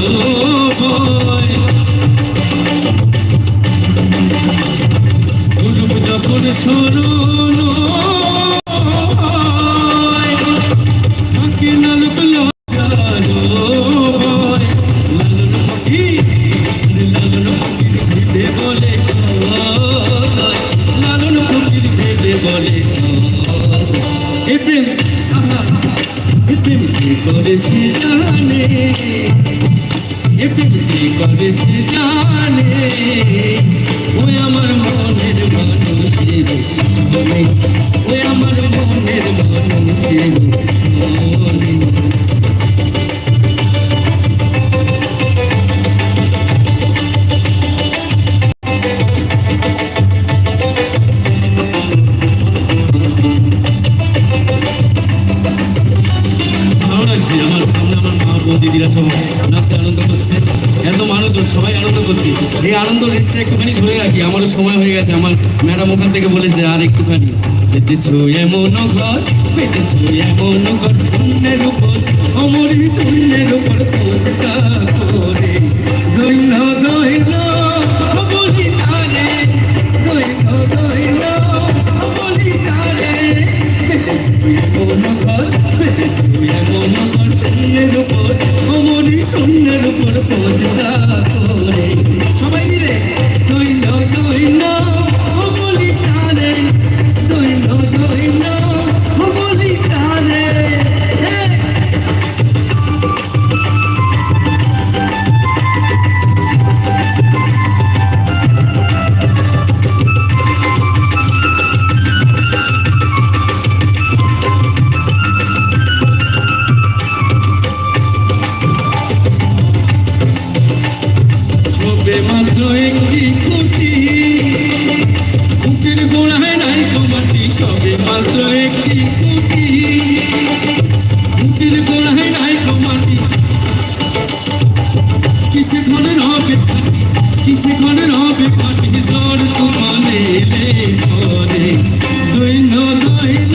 সবাই। এ প্রেম আহা এ প্রেম যে করে সে জানে। যে কবে সে জানে ওই আমার মনের মানুষের ওই আমার মনের মানুষের দিদিরা সব নাচছে আনন্দ করছে। এত মানুষজন, সবাই আনন্দ করছে। এই আনন্দ রেস্টটা একটুখানি ধরে রাখি, আমারও সময় হয়ে গেছে। আমার ম্যাডাম ওখান থেকে বলেছে, আর একটুখানি। পেতেছো এমন ঘর পেতেছো এমন ঘর, শূন্যের উপর, অমরি শূন্যের উপর পৌঁছতা করে দৈন দৈন বলি তারে দৈন দৈন বলি তারে পেতেছো ঘর, শূন্যের উপর হবে ফাটি কিসে ঘরের হবে তোমানে এলে পরে দৈন দৈন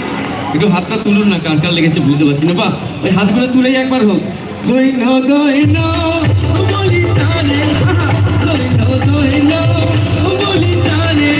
একটু হাতটা তুলুন না, কার কার লেগেছে বুঝতে পারছি না। বা, ওই হাতগুলো তুলেই একবার হোক। দৈন দৈন বলি তারে দৈন দৈন বলি তারে।